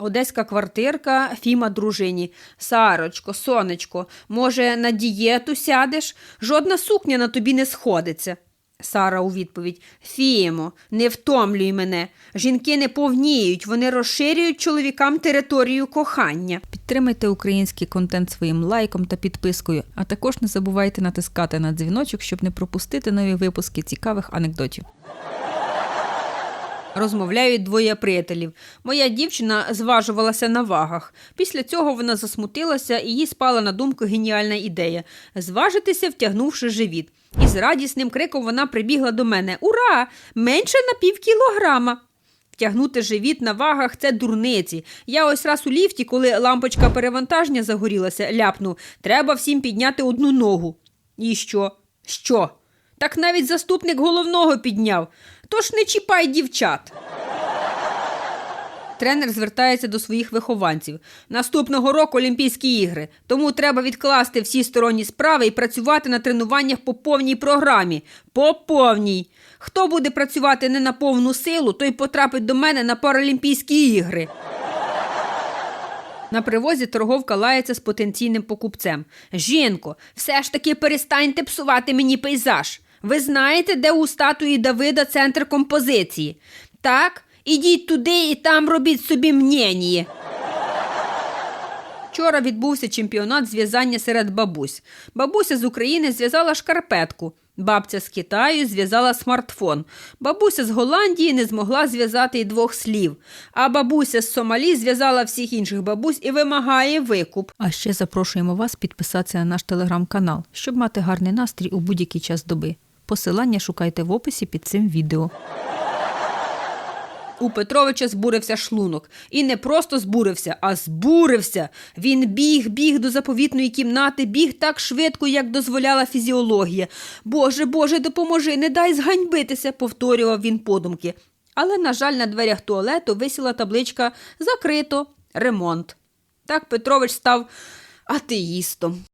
Одеська квартирка, Фіма дружині. Сарочко, сонечко, може, на дієту сядеш? Жодна сукня на тобі не сходиться. Сара у відповідь: Фімо, не втомлюй мене. Жінки не повніють, вони розширюють чоловікам територію кохання. Підтримайте український контент своїм лайком та підпискою, а також не забувайте натискати на дзвіночок, щоб не пропустити нові випуски цікавих анекдотів. Розмовляють двоє приятелів. Моя дівчина зважувалася на вагах. Після цього вона засмутилася і їй спала на думку геніальна ідея зважитися, втягнувши живіт. І з радісним криком вона прибігла до мене: Ура! Менше на пів кілограма. Втягнути живіт на вагах це дурниці. Я ось раз у ліфті, коли лампочка перевантаження загорілася, ляпнув: треба всім підняти одну ногу. І що? Що? Так навіть заступник головного підняв. Тож не чіпай дівчат. Тренер звертається до своїх вихованців. Наступного року Олімпійські ігри, тому треба відкласти всі сторонні справи і працювати на тренуваннях по повній програмі. По повній. Хто буде працювати не на повну силу, той потрапить до мене на Паралімпійські ігри. На привозі торговка лається з потенційним покупцем. Жінко, все ж таки перестаньте псувати мені пейзаж. Ви знаєте, де у статуї Давида центр композиції? Так, ідіть туди і там робіть собі мнєніє. Вчора відбувся чемпіонат з в'язання серед бабусь. Бабуся з України зв'язала шкарпетку. Бабця з Китаю зв'язала смартфон. Бабуся з Голландії не змогла зв'язати й двох слів. А бабуся з Сомалі зв'язала всіх інших бабусь і вимагає викуп. А ще запрошуємо вас підписатися на наш телеграм-канал, щоб мати гарний настрій у будь-який час доби. Посилання шукайте в описі під цим відео. У Петровича збурився шлунок. І не просто збурився, а збурився. Він біг, біг до заповітної кімнати, біг так швидко, як дозволяла фізіологія. Боже, Боже, допоможи, не дай зганьбитися, повторював він подумки. Але, на жаль, на дверях туалету висіла табличка Закрито, ремонт. Так Петрович став атеїстом.